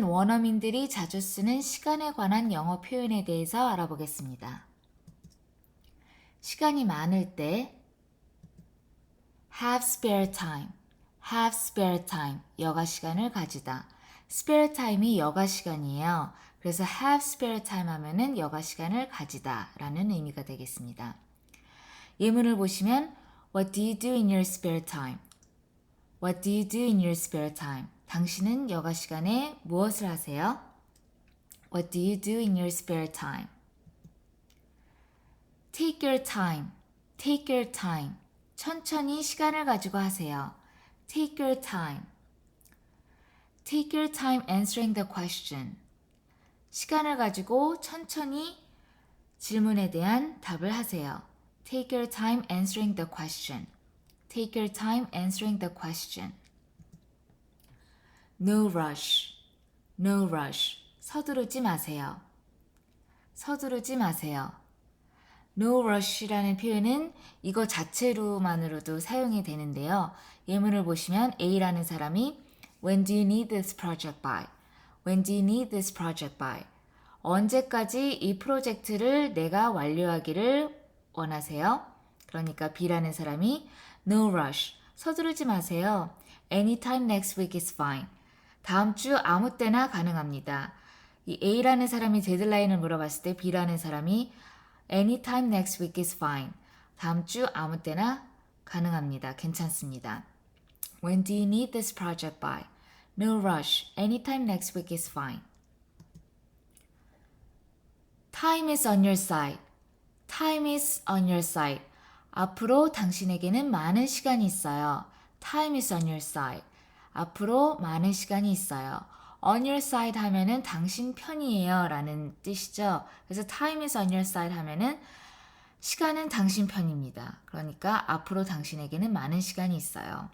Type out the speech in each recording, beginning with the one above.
이번에는 원어민들이 자주 쓰는 시간에 관한 영어 표현에 대해서 알아보겠습니다. 시간이 많을 때 have spare time, have spare time, 여가 시간을 가지다. spare time이 여가 시간이에요. 그래서 have spare time 하면은 여가 시간을 가지다 라는 의미가 되겠습니다. 예문을 보시면 What do you do in your spare time? What do you do in your spare time? 당신은 여가 시간에 무엇을 하세요? What do you do in your spare time? Take your time. Take your time. 천천히 시간을 가지고 하세요. Take your time. Take your time answering the question. 시간을 가지고 천천히 질문에 대한 답을 하세요. Take your time answering the question. Take your time answering the question. No rush. No rush. 서두르지 마세요. 서두르지 마세요. No rush라는 표현은 이거 자체로만으로도 사용이 되는데요. 예문을 보시면 A라는 사람이 When do you need this project by? When do you need this project by? 언제까지 이 프로젝트를 내가 완료하기를 원하세요? 그러니까 B라는 사람이 No rush. 서두르지 마세요. Anytime next week is fine. 다음 주 아무 때나 가능합니다. 이 A라는 사람이 데드라인을 물어봤을 때 B라는 사람이 Anytime next week is fine. 다음 주 아무 때나 가능합니다. 괜찮습니다. When do you need this project by? No rush. Anytime next week is fine. Time is on your side. Time is on your side. 앞으로 당신에게는 많은 시간이 있어요. Time is on your side. 앞으로 많은 시간이 있어요. on your side 하면은 당신 편이에요 라는 뜻이죠. 그래서 time is on your side 하면은 시간은 당신 편입니다. 그러니까 앞으로 당신에게는 많은 시간이 있어요.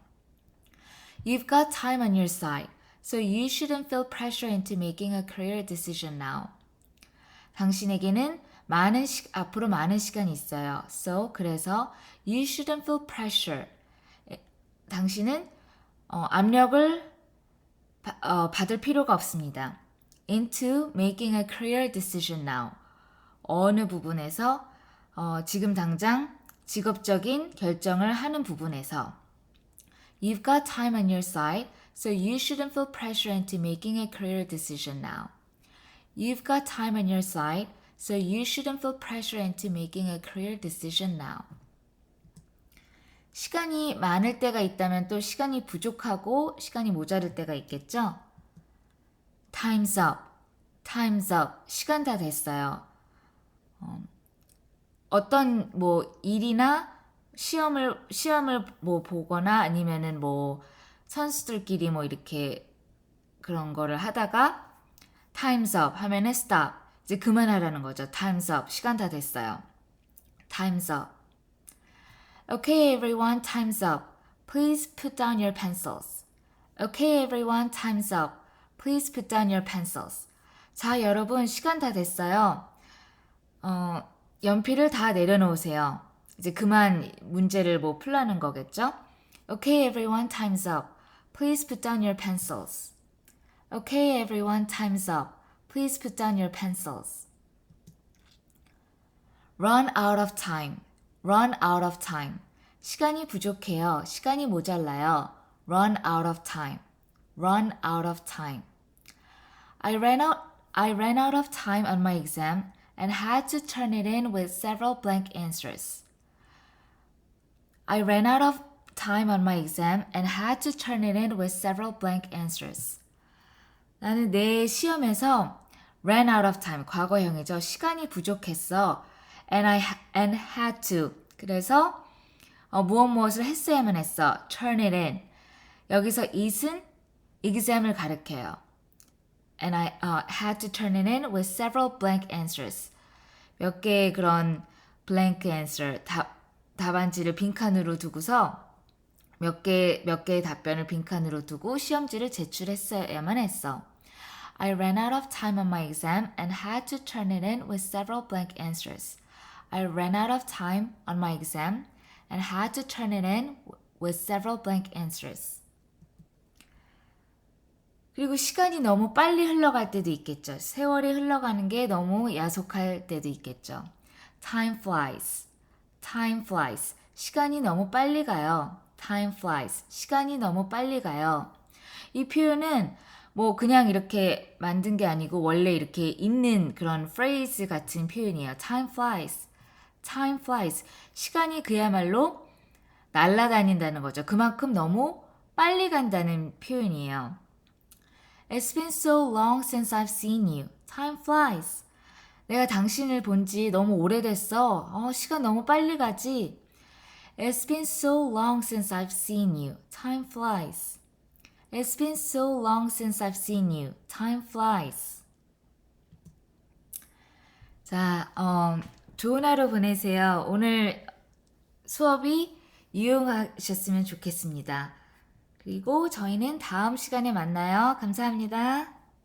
You've got time on your side, so you shouldn't feel pressure into making a career decision now. 당신에게는 많은 시, 앞으로 많은 시간이 있어요. So 그래서 you shouldn't feel pressure. 에, 당신은 어, 압력을 바, 어, 받을 필요가 없습니다. Into making a career decision now. 어느 부분에서 어, 지금 당장 직업적인 결정을 하는 부분에서 You've got time on your side, so you shouldn't feel pressure into making a career decision now. You've got time on your side, so you shouldn't feel pressure into making a career decision now. 시간이 많을 때가 있다면 또 시간이 부족하고 시간이 모자랄 때가 있겠죠? Time's up. Time's up. 시간 다 됐어요. 어, 어떤 뭐 일이나 시험을 시험을 뭐 보거나 아니면은 뭐 선수들끼리 뭐 이렇게 그런 거를 하다가 time's up 하면은 stop 이제 그만하라는 거죠. time's up 시간 다 됐어요. time's up. Okay, everyone, time's up. Please put down your pencils. Okay, everyone, time's up. Please put down your pencils. 자, 여러분, 시간 다 됐어요. 어, 연필을 다 내려놓으세요. 이제 그만 문제를 뭐 풀라는 거겠죠? Okay, everyone, time's up. Please put down your pencils. Okay, everyone, time's up. Please put down your pencils. Run out of time. Run out of time. 시간이 부족해요. 시간이 모자라요. Run out of time. Run out of time. I ran out I ran out of time on my exam and had to turn it in with several blank answers. I ran out of time on my exam and had to turn it in with several blank answers. 나는 내 시험에서 ran out of time 과거형이죠. 시간이 부족했어. And I and had to. 그래서 어, 무엇 무엇을 했어야만 했어. turn it in. 여기서 it은 exam을 가리켜요. And I uh, had to turn it in with several blank answers. 몇 개의 그런 blank answer 답 답안지를 빈칸으로 두고서 몇 개, 몇 개의 답변을 빈칸으로 두고 시험지를 제출했어야만 했어. I ran out of time on my exam and had to turn it in with several blank answers. I ran out of time on my exam and had to turn it in with several blank answers. 그리고 시간이 너무 빨리 흘러갈 때도 있겠죠. 세월이 흘러가는 게 너무 야속할 때도 있겠죠. Time flies. Time flies. 시간이 너무 빨리 가요. Time flies. 시간이 너무 빨리 가요. 이 표현은 뭐 그냥 이렇게 만든 게 아니고 원래 이렇게 있는 그런 phrase 같은 표현이에요. Time flies. Time flies. 시간이 그야말로 날아다닌다는 거죠. 그만큼 너무 빨리 간다는 표현이에요. It's been so long since I've seen you. Time flies. 내가 당신을 본 지 너무 오래됐어. 어, 시간 너무 빨리 가지. It's been so long since I've seen you. Time flies. It's been so long since I've seen you. Time flies. 자, 어, 좋은 하루 보내세요. 오늘 수업이 유용하셨으면 좋겠습니다. 그리고 저희는 다음 시간에 만나요. 감사합니다.